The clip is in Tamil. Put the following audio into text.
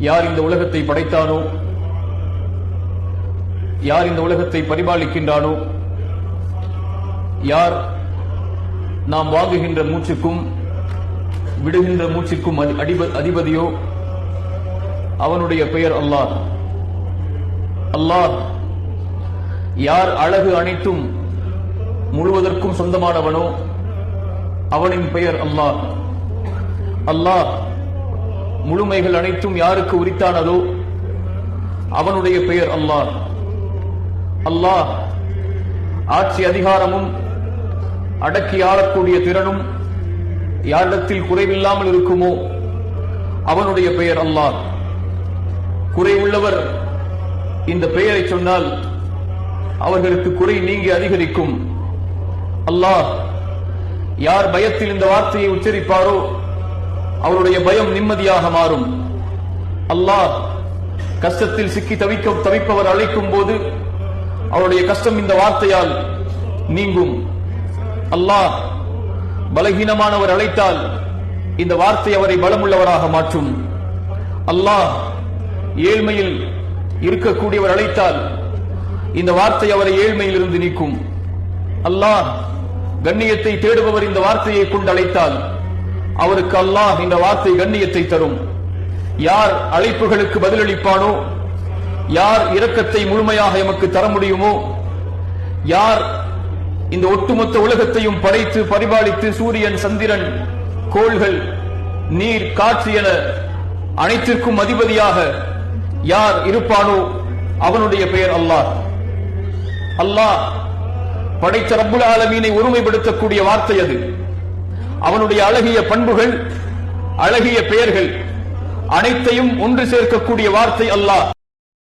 யார் இந்த உலகத்தை படைத்தானோ? யார் இந்த உலகத்தை பரிபாலிக்கின்றானோ? யார் நாம் வாங்குகின்ற மூச்சுக்கும் விடுகின்ற மூச்சுக்கும் அதி- அடிப- அதிபதியோ? அவனுடைய பெயர் அல்லாஹ். அல்லாஹ் யார் அழகு அனைத்தும் முழுவதற்கும் சொந்தமானவனோ? அவனின் பெயர் அல்லாஹ். அல்லாஹ் முழுமைகள் அனைத்தும் யாருக்கு உரித்தானதோ அவனுடைய பெயர் அல்லாஹ். அல்லாஹ் ஆட்சி அதிகாரமும் அடக்கி ஆளக்கூடிய திறனும் யாரிடத்தில் குறைவில்லாமல் இருக்குமோ அவனுடைய பெயர் அல்லாஹ். குறைவுள்ளவர் இந்த பெயரை சொன்னால் அவர்களுக்கு குறை நீங்கி அதிகரிக்கும். அல்லாஹ் யார் பயத்தில் இந்த வார்த்தையை உச்சரிப்பாரோ அவருடைய பயம் நிம்மதியாக மாறும். அல்லாஹ் கஷ்டத்தில் சிக்கி தவிக்க தவிப்பவர் அழைக்கும் போது அவருடைய கஷ்டம் இந்த வார்த்தையால் நீங்கும். அல்லாஹ் பலகீனமானவர் அழைத்தால் இந்த வார்த்தை அவரை பலமுள்ளவராக மாற்றும். அல்லாஹ் ஏழ்மையில் இருக்கக்கூடியவர் அழைத்தால் இந்த வார்த்தை அவரை ஏழ்மையில் இருந்து நீக்கும். அல்லாஹ் கண்ணியத்தை தேடுபவர் இந்த வார்த்தையை கொண்டு அழைத்தால் அவருக்கு அல்லாஹ் இந்த வார்த்தை கண்ணியத்தை தரும். யார் அழைப்புகளுக்கு பதிலளிப்பானோ யார் இரக்கத்தை முழுமையாக எமக்கு தர முடியுமோ யார் இந்த ஒட்டுமொத்த உலகத்தையும் படைத்து பரிபாலித்து சூரியன் சந்திரன் கோள்கள் நீர் காற்று என அனைத்திற்கும் அதிபதியாக யார் இருப்பானோ அவனுடைய பெயர் அல்லாஹ். அல்லாஹ் படைத்த ரப்புல் ஆலமீனை ஒருமைப்படுத்தக்கூடிய வார்த்தை அது. அவனுடைய அழகிய பண்புகள் அழகிய பெயர்கள் அனைத்தையும் ஒன்று சேர்க்கக்கூடிய வார்த்தை அல்லாஹ்.